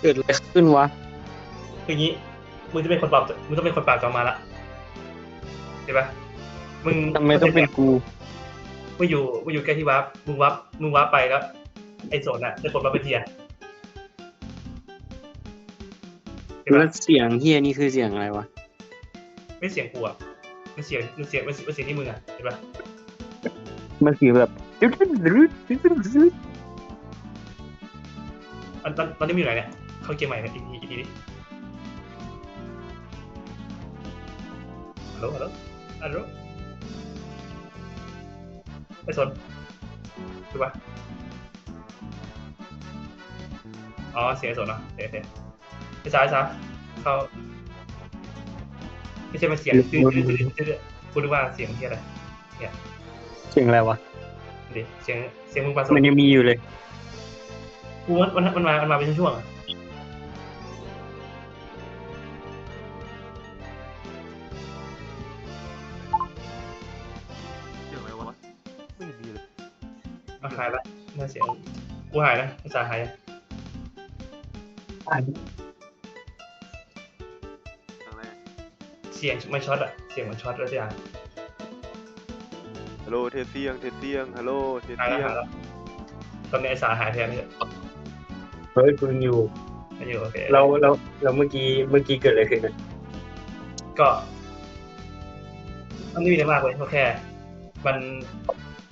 เกิดอะไรขึ้นวะคืออย่างนี้มึงจะเป็นคนปรับมึงต้องเป็นคนปรับจอมมาละเห็นปะมึงทำไมต้องเป็นกูมึงอยู่มึงอยู่ใกล้ที่วับมึงวับมึงวับไปแล้ว ไอ้โซนอะจะกดมาเป็นเทียร์เห็นแล้ปะวเสียงเฮียนี่คือเสียงอะไรวะ ไม่เสียงกูอะมันเสียงมันเสียงมันเสียงมันเสียงที่มึงอะเห็นปะมันคือแบบตอนตอนตอนนี้มึงอยู่ไหนเนี่ย เข้าเกมใหม่เนี่ยอีกทีอีกทีดิฮัลโหลฮัลโหลฮัลโหลไอ้โซนถูกปะอ๋อเสียงไอ้โซนเนาะเสียเสียไอ้สายสายเขาไม่ใช่มันเสียงดื้อดื้อดื้อดื้อดื้อพูดว่าเสียงที่อะไรเสียงอะไรวะดิเสียงเสียงมึงปลาสมันยังมีอยู่เลยกูมันมันมันมามันมาเป็นช่วงๆ หายละน่าเสียงกูหายนะภาษาหายยังครั้งแรกเสียงมันช็อตอะเสียงมันช็อตแล้วทุกอย่างฮัลโหลเทสเสียงเทสเสียงฮัลโหลเทสหายเสีแล้วยงหายแล้วตอนนี้ไอ้สาหายแทนนี่เฮ้ยคุณอยู่ ไม่อยู่โอเคเราเราเราเมื่อกี้เมื่อกี้เกิดอะไรขึ้นนะก็มันไม่มีอะไรมากเลยก็แค่ มัน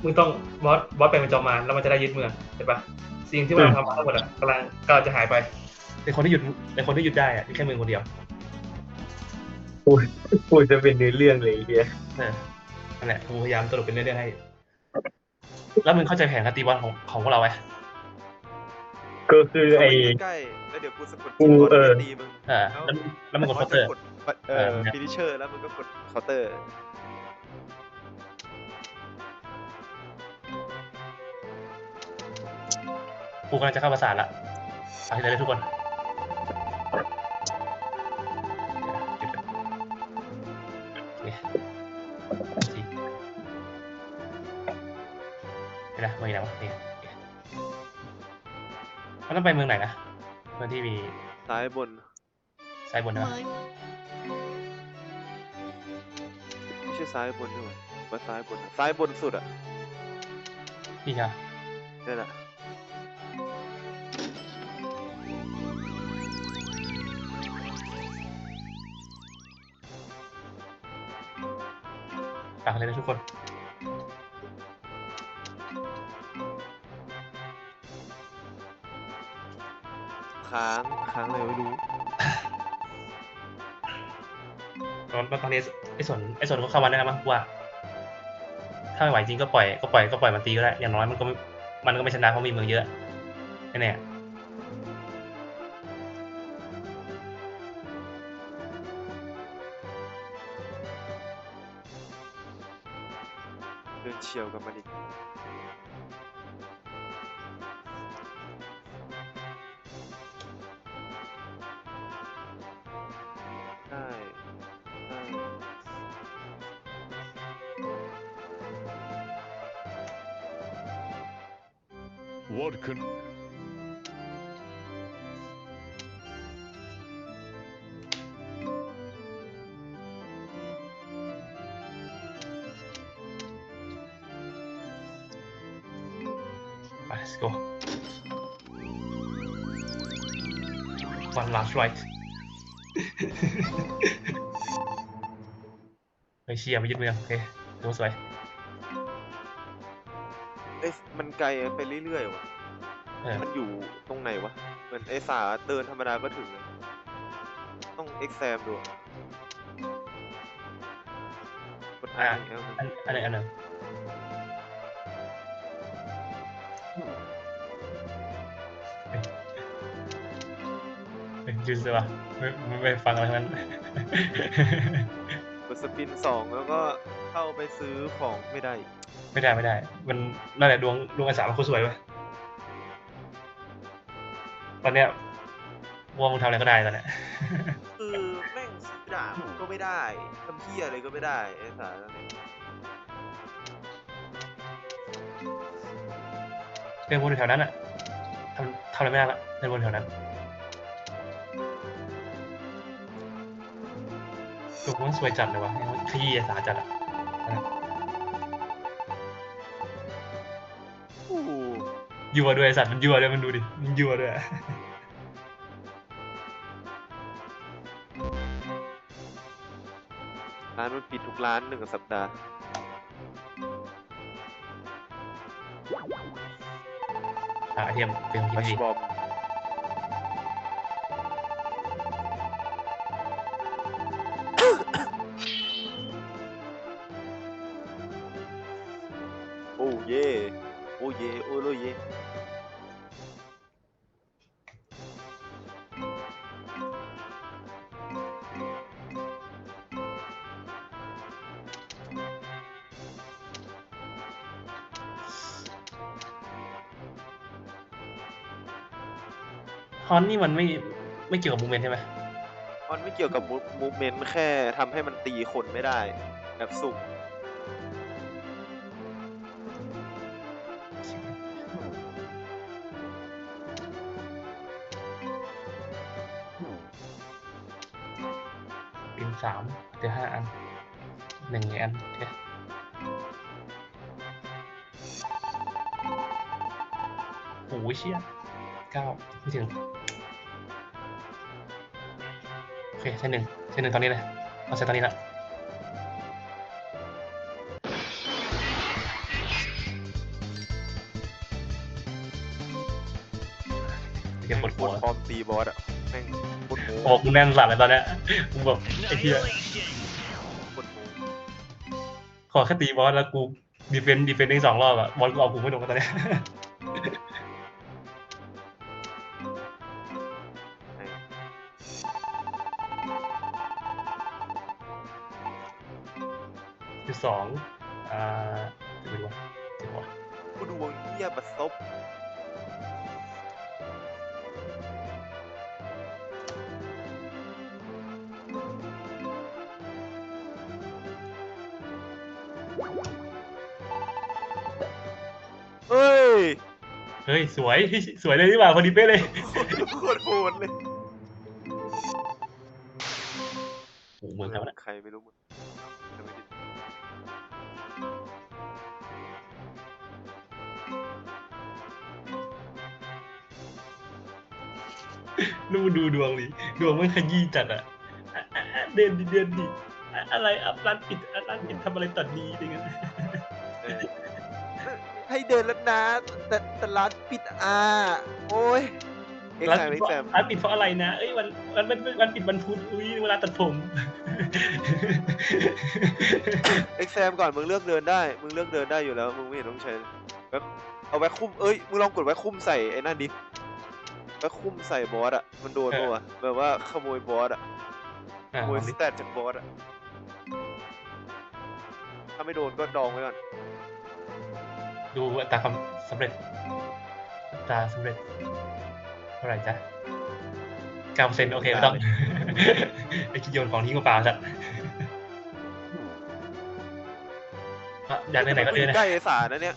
มึงต้องบอสบอสเป็นจอมมารแล้วมันจะได้ยึดเมืองเห็นปะสิ่งที่มันทำมาทั้งหมดอะกำลังก็จะหายไปเป็นคนที่หยุดเป็นคนที่หยุดได้อะมีแค่มึงคนเดียวพูดจะเป็นเนื้อเรื่องเลยไอ้เฮียเออนั่นแหละกูพยายามสรุปเป็นเรื่องๆให้ แล้วมึงเข้าใจแผนการตีบอลของของพวกเราไหมก็คือไอ้ใกล้ๆแล้วเดี๋ยวกูสะกดกูเออตีมึงอ่าแล้วแล้วมึงกดเคาน์เตอร์กดเออฟินิเชอร์แล้วมึงก็กดเคาน์เตอร์ กูกำลังจะเข้าประสานละไปเลยทุกคนโอเคสี่เห็นไหมเมืองไหนวะนี่มันต้องไปเมืองไหนนะเมืองที่มีซ้ายบนซ้ายบนใช่ไหมไม่ใช่ซ้ายบนด้วยว่าซ้ายบนอะซ้ายบนสุดอะนี่ใช่ไหมนั่นแหละ ฝากเลยนะทุกคน ค้างค้างอะไรไม่รู้ตอนตอนนี้ไอ้ส่วนไอ้ส่วนก็เข้ามาแนะนำมั้งว่า ถ้าไม่ไหวจริงก็ปล่อยก็ปล่อยก็ปล่อยมันตีก็ได้อย่างน้อยมันก็ไม่มันก็ไม่ชนะเพราะมีเมืองเยอะแน่เดินเฉียวกั one last right ไปเชียร์ไปยึดเมืองโอเคดูสวยเอ้ยมันไกลไปเรื่อยๆว่ะ เออมันอยู่ตรงไหนวะเหมือนไอ้สาเดินธรรมดาก็ถึงเลยต้องเอ็กแซมดูอะกดอ่านแล้วมันอันอันหนึ่งอันหนึ่ เฮ้ยยืนสิวะไม่ไม่ไม่ฟังอะไรทั้งนั้นกดสปินสองแล้วก็เข้าไปซื้อของไม่ได้ ไม่ได้ไม่ได้ มันนั่นแหละดวงดวงอาสามันโคตรสวยเว้ยตอนเนี้ยวัวมึงทำอะไรก็ได้ตอนเนี้ยคือแม่งซื้อดาบก็ไม่ได้ทำเพี้ยอะไรก็ไม่ได้ไอ้สารนั่นเองเดินวนอยู่แถวนั้นอะทำทำอะไรไม่ได้ละเดินวนแถวนั้น ตัวมันสวยจัดเลยวะขยี้สาจัดอะโอ้โหยั่วด้วยไอ้สัตว์มันยั่วด้วยมันดูดิมันยั่วด้วยร้านมันปิดทุกร้านหนึ่งสัปดาห์หาไอเทมเป็นของบัชที่ดี บอม ฮอนนี่มันไม่ไม่เกี่ยวกับมูเมนต์ใช่ไหมมันไม่เกี่ยวกับมูเมนต์แค่ทำให้มันตีคนไม่ได้ แบบสุ่มเป็นสามเดี๋ยวห้าอันหนึ่งอันโอเคโอ้ยเชี่ยเก้าไม่ถึง เคใช่หนึ่งใช่หนึ่งตอนนี้เลยเอาใส่ตอนนี้ละเดี๋ยวปวดปหัววดพร้อมตีบอสอะแม่งปวดโมโอ้กูแน่นสัตว์เลยตอนเนี้ยกูแบบไอ้เหี้ยปวดโมขอแค่ตีบอสแล้วกูดีเฟนต์ดีเฟนต์ได้สองรอบอะบอลกูเอากูไม่ลงกันตอนเนี้ย สวยสวยเลยนี่หว่าพอดีเป๊ะเลยโคตรโหดเลยโอ้โหเหมือนกันวะเนี่ยใครไม่รู้มึงจะไม่ได้นู่นดูดวงดิดวงไม่ขยี้จัดอะอะอะอะเดินดิเดินดิอะอะไรอะร้านปิดอะร้านปิดทำอะไรตัดดีอะไรเงี้ยเออ ให้เดินแล้วนะ แต่แต่ร้านปิดอ่าโอ้ยเอ็กร้านแซมปิเอ็ดกแซมร้านปิดเพราะอะไรนะเอ้ยวันวันวันวันปิดวันพุธอุ้ยเวลาตัดผมเอ็กแซมก่อนมึงเลือกเดินได้ มึงเลือกเดินได้อยู่แล้วมึงไม่เห็นต้องใช้แบ็คเอาแบ็คคุ้มเอ้ยมึงลองกดแบ็คคุ้มใส่ไอ้นั่นดิแบ็คคุ้มใส่บอสอะมันโดนปะวะแบบว่าขโมยบอสอะอะขโมยลองสดิแตทจากบอสอะถ้าไม่โดนก็ดองไว้ก่อน ดูอัตราความสำเร็จอัตราสำเร็จเท่าไหร่จ๊ะเก้าเปอร์เซ็นต์โอเคไม่ต้องไอ้ขี้โยนของทิ้งมาเปล่าสัตว์อะอยากได้ไหนก็แต่เลืมัอกนนะใกล้ไอ้สารนะเนี่ย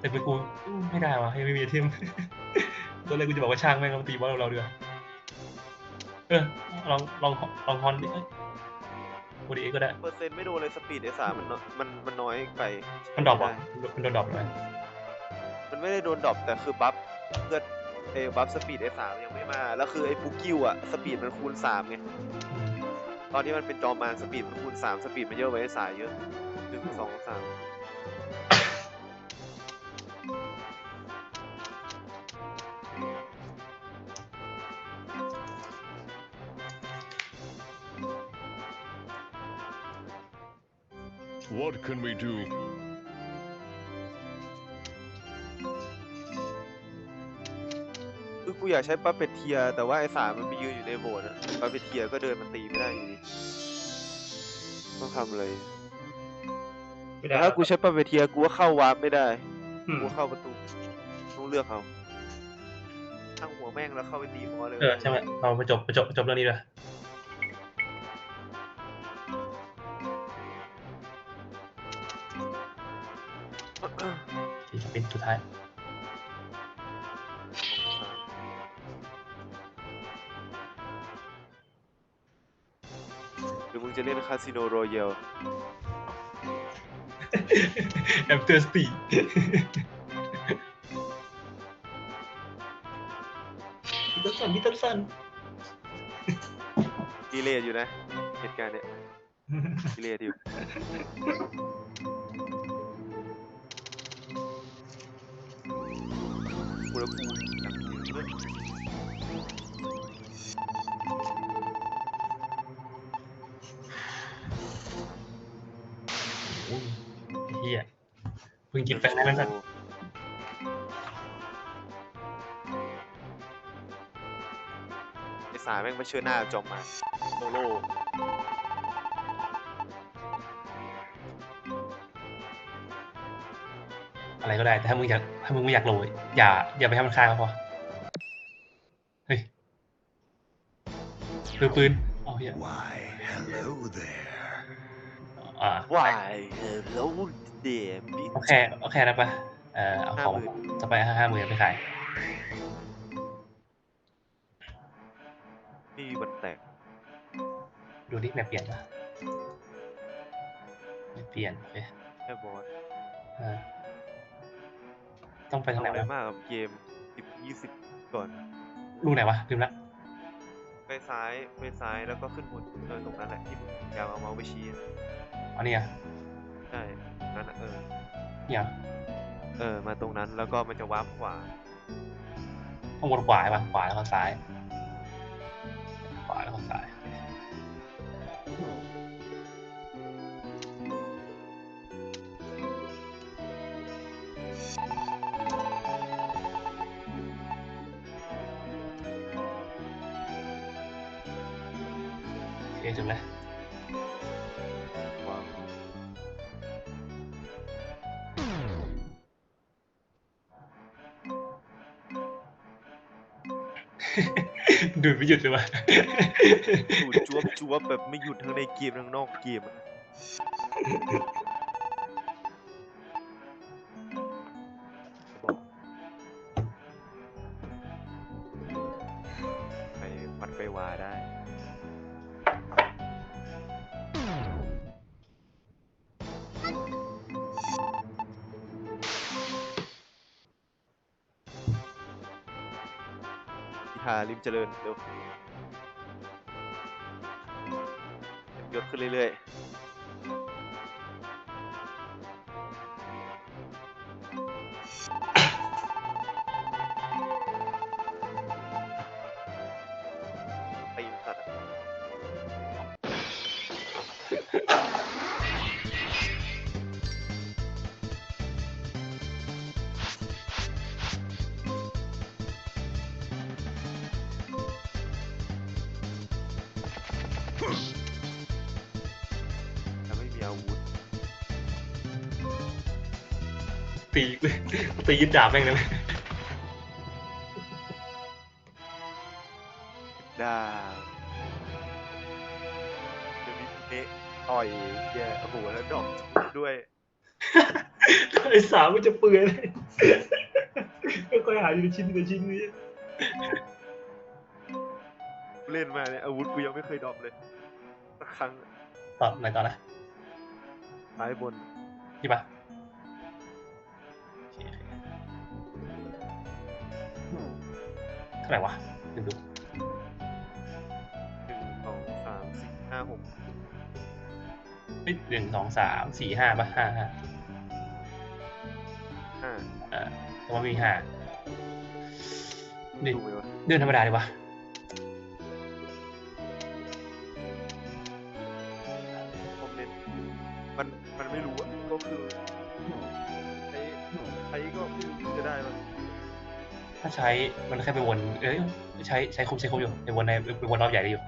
แต่เป็นกูอืมไม่ได้วะยังไม่มีไอเทมตอนแรกกูจะบอกว่าช่างแม่งเอามาตีบอสเราดีกว่าเออลองลองลองฮอนดิเอ้ย กูดีก็ได้ เปอร์เซ็นต์ไม่โดนเลยสปีดไอ้สารมันน้อยมันมันน้อยไปมันดรอปไอะมันโดนดรอปเลยมันไม่ได้โดนดรอปแต่คือบัฟเพื่อเออบัฟสปีดไอ้สามยังไม่มา แล้วคือไอ้ปุกกิวอะสปีดมันคูณสามไง ตอนที่มันเป็นจอมานสปีดมันคูณสามสปีดมันเยอะไว้ไอ้สายเยอะหนึ่งสองสาม What can we do? คือกูอยากใช้ปาเปตเทีย แต่ว่าไอ้สามมันไปยืนอยู่ในโบสถ์อะปาเปตเทียก็เดินมันตีไม่ได้อยู่ดีต้องทำอะไรไม่แต่ได้ถ้ากูใช้ปาเปตเทียกูก็เข้าวาร์ปไม่ได้ อืมกูเข้าประตูต้องเลือกเอาทั้งหัวแม่งแล้วเข้าไปตีมอสเลย เออใช่ไหมเราไปจบไปจบไปจบเรื่องนี้เลย ที่จะเป็นสุดท้ายรือมึงจะเล่นคาสิโนโรยัลแอมเตอร์สตีพีเตอร์สันพีเตอร์สันดีเลทอยู่นะ เหตุการณ์เนี้ยดีเลทอยู่ กูแล้วกูอยากกินด้วยโอ้ยเฮียเพิ่งกินแฟนได้แล้วสันไอ้สายแม่งมาเชื่อหน้าจอมมาโซโล่อะไรก็ได้แต่ถ้ามึงอยาก ถ้ามึงไม่อยากโรยอย่า อย่าไปให้มันฆ่าก็พอเฮ้ยปืนปืนอ๋อเฮีย Why, hello there. อ่าวายเฮลโลเดมิโอเคโอเคนะปะเอ่อเอาของ50,000จะไปห้าหมื่นไปขายนี่มันแตก ดูดิแมปเปลี่ยนปะไม่เปลี่ยนโอเคแค่บอสเออ ต้องไปทางไหนทำอะไรวะมากกับเกมสิบยี่สิบก่อนลูกไหนวะลืมละไปซ้ายไปซ้ายแล้วก็ขึ้นบนเออตรงนั้นแหละที่มึงยาวเอาเมาส์ไปชี้อะอันนี้อะใช่นั่นน่ะเออ เนี่ยเออ มาตรงนั้นแล้วก็มันจะวาร์ปขวา ข้างบนขวาปะขวาแล้วก็ซ้าย ขวาแล้วก็ซ้าย ดูดไม่หยุดเลยวะดูดจวบจวบแบบไม่หยุดทั้งในเกมทั้งนอกเกมอะไปวัดไปวาได้าริมเจริญเร็วยศขึ้นเรื่อยๆ แล้วไม่มีอาวุธตีตียึดดาบแม่งเลยดาบจะมีเนะต่อยแย่โอ้โหแล้วดอกด้วย ไอ้สามมันจะเปื่อยเลยค่อยๆหาอยู่ในชิ้นในชิ้นนี้ เล่นมาเนี่ยอาวุธกูยังไม่เคยดรอปเลยสักครั้งต่อไหนต่อนะซ้ายบนนี่ปะโอเคเท่าไหร่วะดูดูหนึ่งสองสามสี่ห้าหกเฮ้ยหนึ่งสองสามสี่ห้าปะห้าห้าห้าเออแต่ว่ามีห้านี่ดูไหมวะเดินธรรมดาดีวะ ถ้าใช้มันแค่ไปวน เอ้ยใช้ใช้คุมใช้คุมอยู่ไปวนในไปวนรอบใหญ่ได้อยู่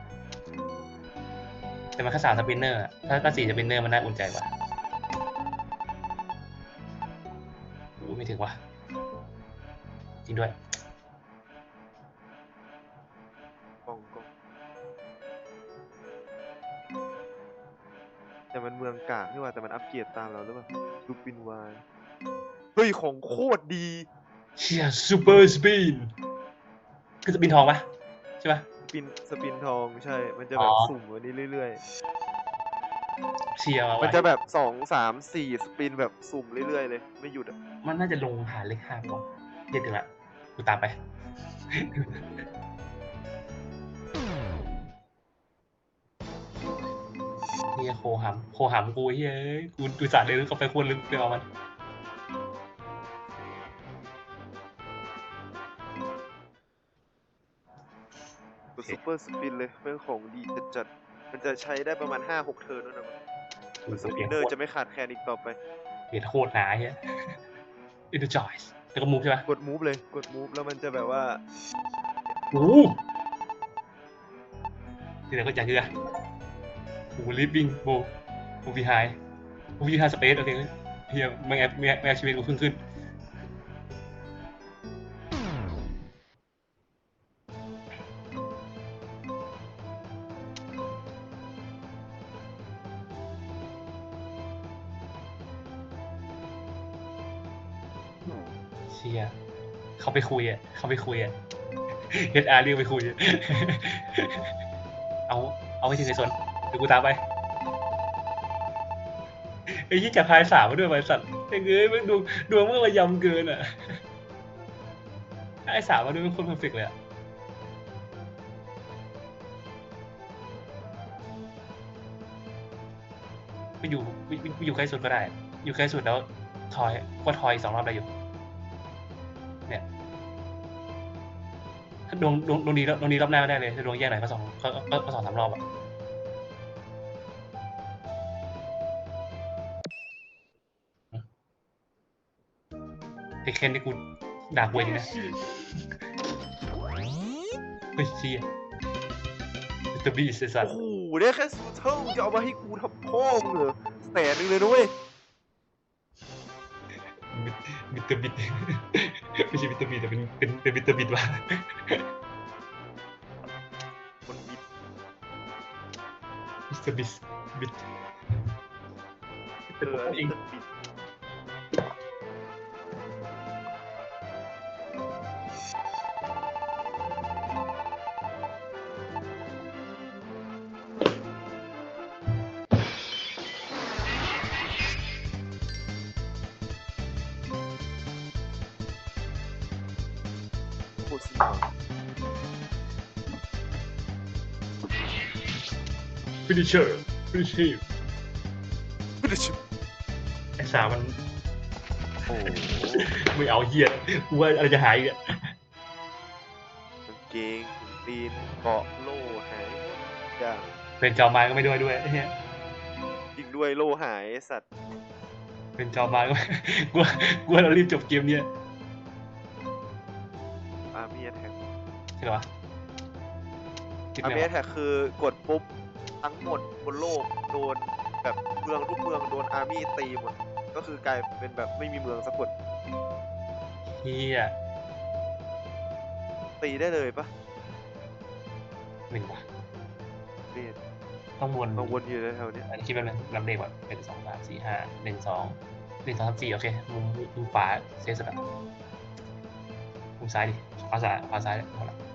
แต่มันแค่สามสปินเนอร์ถ้าถ้าสี่สปินเนอร์มันน่าอุ่นใจกว่าโอ้ไม่ถึงว่ะจริงด้วยกองกองแต่มันเมืองกากนี่ว่าแต่มันอัปเกรดตามเราหรือเปล่าดูปินวายเฮ้ยของโคตรดี เชียซูเปอร์สปินคือสปินทองปะใช่ปะสปินสปินทองใช่ มันจะแบบอ๋อสุ่มวันนี้เรื่อยเชียร์มันจะแบบสองสามสี่สปินแบบสุ่มเรื่อยๆเลย ไม่หยุดอะมันน่าจะลงหาเลขห้าป่ะเดี๋ยวถึงละกูตามไป เฮียโคหำโคหำกูเฮ้ยกูดูสาเดินเข้าไปควรลึกไปเอามัน ซูเปอร์สปินเลยเป็นของดีจัดๆมันจะใช้ได้ประมาณห้าหกเทิร์นแล้วนะมันสปินเนอร์จะไม่ขาดแคลนอีกต่อไปเห็นโคตรหนาเฮีย Energize แล้วก็มูฟใช่ไหมกดมูฟเลยกดมูฟแล้วมันจะแบบว่าโอ้ที่ไหนก็อยากเคือโอ้ลิฟวิ่งโบมูฟี่ไฮมูฟี่ไฮสเปซโอเคเฮียไม่แอบไม่แอบไม่แอบชีวิตกูขึ้นขึ้น ไปคุยอะเขาไปคุยอะเฮดอาร์เรียกไปคุยอะเอา เอาไปถึงไอ้สนเดี๋ยวกูตามไปไอ้ยี่จับพายสามมาด้วยไอ้สัตว์ไอ้เอ้ยมันดูดวงมันระยำเกินอะไอ้สามมาด้วยเป็นคนเพอร์เฟกเลยอะไปอยู่ไปอยู่ใกล้สุดก็ได้ อยู่ใกล้สุดแล้วทอยก็ทอยสองรอบได้อยู่ ดวงดวงดวงดีดวงดีรอบหน้าไม่ได้เลยถ้าดวงแย่หน่อยก็สองก็ก็ก็สองสามรอบอะไอ้เคนที่กูด่ากูเองนะเฮ้ยเชี่ยตัวบีสไอ้สัตโอ้ว์โหได้แค่สูเทิลจะเอามาให้กูทำพ่อมึงเหรอแสนหนึ่งเลยนะเว้ยบิตเตอร์บิตไม่ใช่บิตเตอร์บิตแต่เป็นเป็นเป็นบิตเตอร์บิตว่ะ มิสเต ฟินิชเชอร์ฟินิชชีพไม่ได้ชิบไอ้สามมันโอ้โหไม่เอาเหี้ยกูว่าอะไรจะหายอีกอะกางเกงถุงตีนเกาะโล่หายอย่างเป็นจอมายก็ไม่ด้วยด้วยไอ้เหี้ยยิงด้วยโล่หายไอ้สัตว์เป็นจอมายก็ไม่กูว่ากูว่าเรารีบจบเกมเนี้ยอาร์มีแท็กใช่เหรอวะคิดอาร์ไม่มีออกแท็กคือกดปุ๊บ ทั้งหมดบนโลกโดนแบบเมืองทุกเมืองโดนอาร์มี่ตีหมด ก็คือกลายเป็นแบบไม่มีเมืองสักคนเหี้ยตีได้เลยปะหนึ่งว่ะนี่ต้องวนมาวนอยู่แถวๆเนี้ยอันนี้คิดว่ามันลำเด็กแบบหนึ่งสองสามสี่ห้าหนึ่งสองหนึ่งสองสามสี่โอเคมุมมุมขวาเซฟสุดอะมุมซ้ายดิขวาซ้ายขวาซ้ายเนี่ยเอาละอะ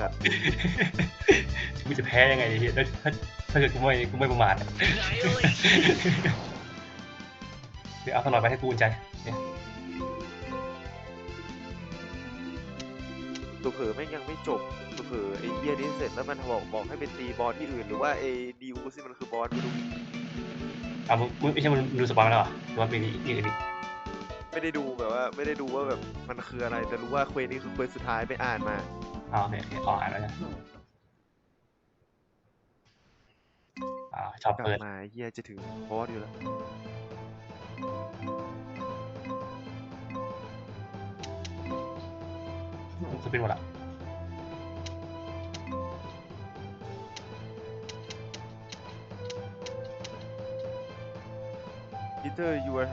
จัดกูจะแพ้ยังไงดีถ้าถ้าถ้าเกิดกูไม่กูไม่ประมาทอะเดี๋ยวเอาตลอดไปให้กูอุ่นใจเนี่ยตัวเผลอแม่งยังไม่จบตัวเผลอไอ้เหี้ยนี้เสร็จแล้วมันบอกบอกให้ไปตีบอลที่อื่นหรือว่าไอ้ดิวที่มันคือบอลไม่รู้เอามึงมึงไม่ใช่มึงดูสปอยล์มาแล้วเหรอหรือว่าเป็นอีกอีกอีกไม่ได้ดูแบบว่า ไม่ได้ดูว่าแบบมันคืออะไรแต่รู้ว่าเควสนี้คือเควสสุดท้ายไปอ่านมา อ๋อโอเคโอเคขออ่านแล้วกันอ่าชอบกลับเปิดมาไอ้เหี้ยจะถึงบอสอยู่แล้วจะเป็นหมดละพีเตอร์ยูอา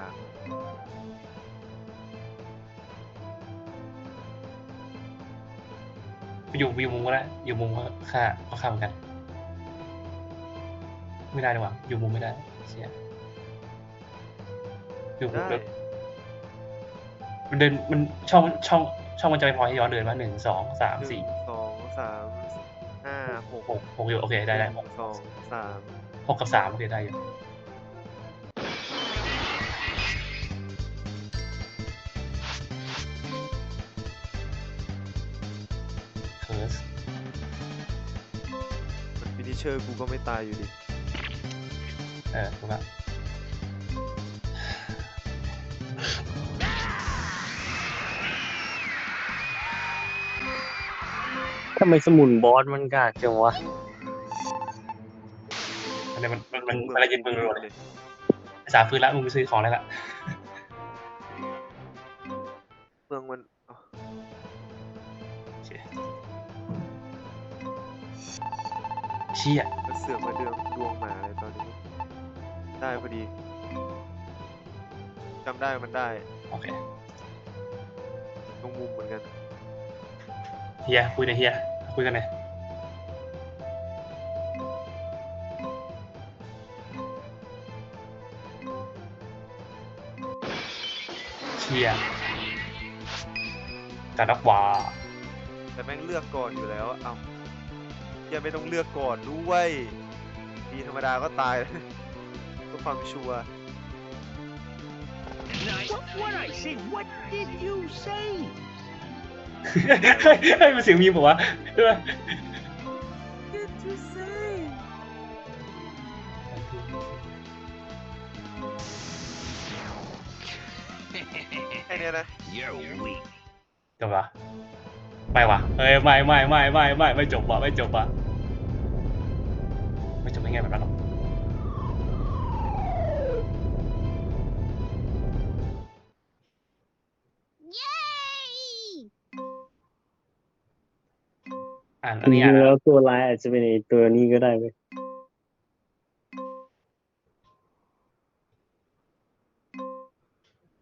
าอยู่อยู่มุมก็ได้อยู่มุมก็ค่าก็ฆ่าเหมือนกัน ไม่ได้ดีกว่าอยู่มุมไม่ได้เสียอยู่มุมแล้วมันเดินมันช่องช่องช่องมันจะไปพอให้ย้อนเดินมาหนึ่งสองสามสี่สองสามห้าหกหกหกอยู่โอเคได้ได้หกสองสามหกกับสามโอเคได้อยู่ เชอร์กูก็ไม่ตายอยู่ดิ เออถูกละทำไมสมุนบอสมันกากจังวะอันนี้มันมันมันมันอะไรยินมึงเลยสาฟื้นละมึงไปซื้อของแล้วล่ะ เชี่ยมันเสือกมาเดืองดวงหมาเลยตอนนี้ ได้พอดีจำได้มันได้โอเคตรงมุมเหมือนกันเฮียคุยหน่อยเฮียคุยกันหน่อยเชียการรับวาแต่แม่งเลือกก่อนอยู่แล้ว เอ้า อย่าไม่ต้องเลือกก่อนด้วยดีธรรมดาก็ตายเพื่อความชัวร์ What, what I say? What did you say? ให้มันเสียงมีบอกว่าด้วย Did you say แค่เนี้ยนะ You're weak. จบปะไม่วะเฮ้ยไม่ไม่ไม่ไม่ไม่ไม่จบวะไม่จบวะ ไม่จบไม่ง่ายแบบนั้นหรอกอ่านอันนี้อ่านแล้แล้ววตัวร้ายอาจจะเป็นไอ้ตัวนี้ก็ได้เว้ย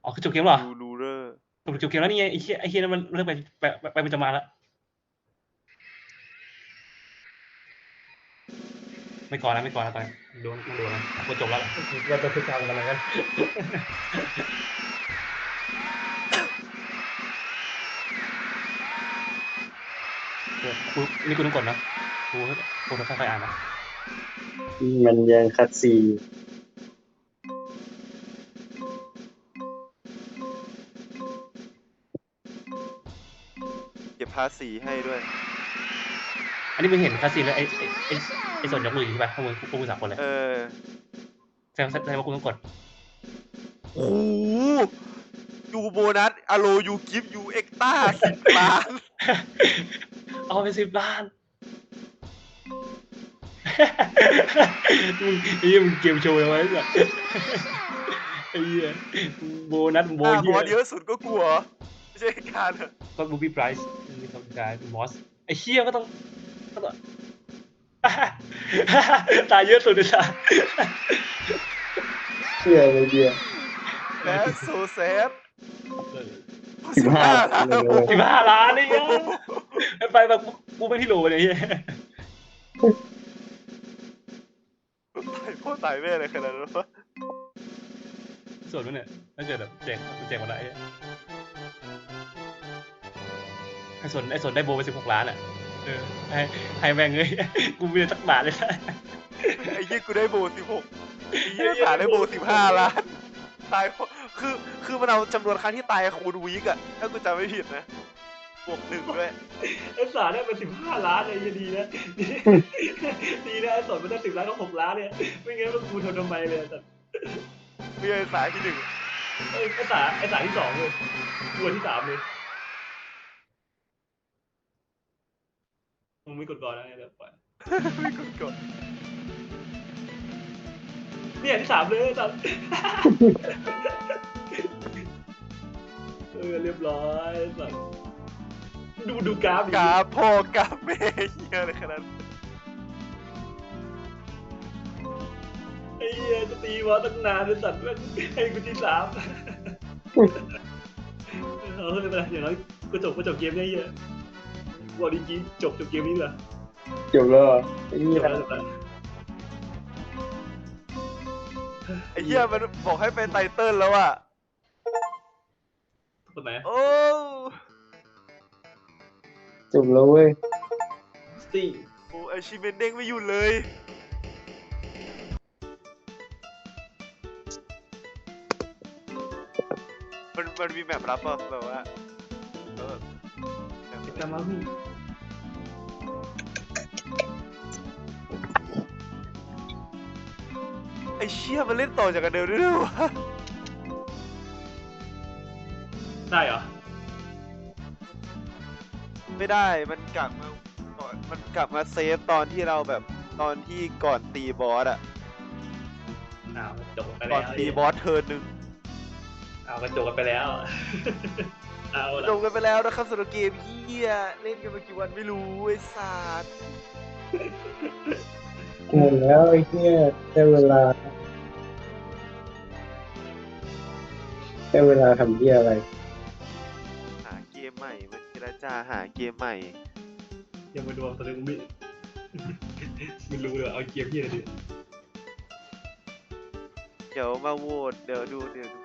อ๋อคือจบเกมเหรอดูรูเลอร์จบจบเกมแล้วนี่ไงไอ้เหี้ยไอ้เหี้ยนั่นมันเลิกไปไปไปไปเป็นจะมาแล้ว ไม่ก่อนแล้วไม่ก่อนแล้วตอนนี้โดนโดนแล้วกูจบแล้วล่ะเราจะพิจารณากันเดี๋ยวกูนี่กูต้องกดนะกูกูต้องค่อยๆอ่านนะมันยังคัดซีนเก็บภาษีให้ด้วยอั นนี้มึงเห็นคาสินแล้วไอ้ไอ้ไอ้ไอ้ส่วนยกมืออยู่ใช่ปะพวกมึงพวกมึงสามคนเลยเออแสดงแสดงว่ากูต้องกดโอ้โหยูโบนัสอโลยูกิฟยูเอ็กต้าสิบล้าน เอาไปสิบล้านมึงไอ้เหี้ยมึงเกมโชว์เอาไว้สัสไอ้เหี้ยโบนัสโบอะเหี้บอยสเยอะสุดก็กลัวไม่ใช่การเหรอก็บูบี้ไพรส์มีคำการมอสไอ้เหี้ยก็ต้อง ก็ต้องตายเยอะสุดเลยจ้ะเชื่อเลยเดียวและโซแซดสิบห้าล้านเลยนะสิบห้าล้านนี่ยังไปแบบกูไม่ที่โหลเลยไอ้เหี้ยตายพ่อตายแม่เลยขนาดนั้นวะส่วนมันเนี่ยถ้าเกิดแบบแจกแจกมาได้ไอ้ส่วนไอ้ส่วนได้โบไปสิบหกล้านอะ เออให้ให้แม่งเลยกูไม่ได้สักบาทเลยนะไอ้ยี่กูได้โบสิบหกไอ้ยี่ตายได้โบสิบห้าล้านตายเพราะคือคือมันเอาจำนวนครั้งที่ตายคูณวีกอะถ้ากูจำไม่ผิดนะบวกหนึ่งด้วยไอ้สารได้เป็นสิบห้าล้านเลยยังดีนะดีนะไอ้ส่วนมันได้สิบล้านก็หกล้านเนี่ยไม่งั้นมันกูทำทำไมเลยแต่มีไอ้สายที่หนึ่งไอ้ไอ้สารไอ้สารที่สองเลยกูอันที่สามเลย มึงไม่กดก่อนนะไอ้แบบปล่อยไม่กดกดเนี่ยที่สามเลยสัตว์เออเรียบร้อยสัตว์ดูดูกราฟดิกาพ่อกาแม่เฮียอะไรขนาดนั้นไอ้เหี้ยจะตีมาตั้งนานเลยสัตว์แม่งให้กูที่สามเอาเลยไปละอย่างน้อยกูจบกูจบเกมได้เหี้ยอะ บอกจริงๆจบจบเกมนี้เหรอจบแล้วเหรอไอ้นี่จบแหละแล้วจบแล้วไอ้เหี้ยมันบอกให้เป็นไตเติ้ลแล้วอะ คนไหนโอ้จบแล้วเว้ยสตีโหไอชิเมนเด้งไม่หยุดเลย มันมันมีแมปรับป่ะแบบว่าเออแบบ กามามี่ ไอเชี่ยมันเล่นต่อจากกันเดิมด้วยวะได้เหรอ ไม่ได้มันกลับมาก่อนมันกลับมาเซฟตอนที่เราแบบตอนที่ก่อนตีบอสอะอ้าวจบกันไปก่แล้อนวตีบอสเทิร์นหนึ่งอ้าวก็จบกันไปแล้ว เอาจละบกันไปแล้วนะครับสำหรับเกมเฮียเล่นกันมากี่วันไม่รู้ไอ้สัส หมดแล้วไอ้เนี่ยได้เวลาได้เวลาทำเหี้ยอะไร หาเกมใหม่มาเจรจาหาเกมใหม่ ยังไม่ดูตอนนี้กูไม่ ไม่รู้เลยว่าเอาเกมที่ไหนดี เดี๋ยวมาโหวตเดี๋ยวดูเดี๋ยวดู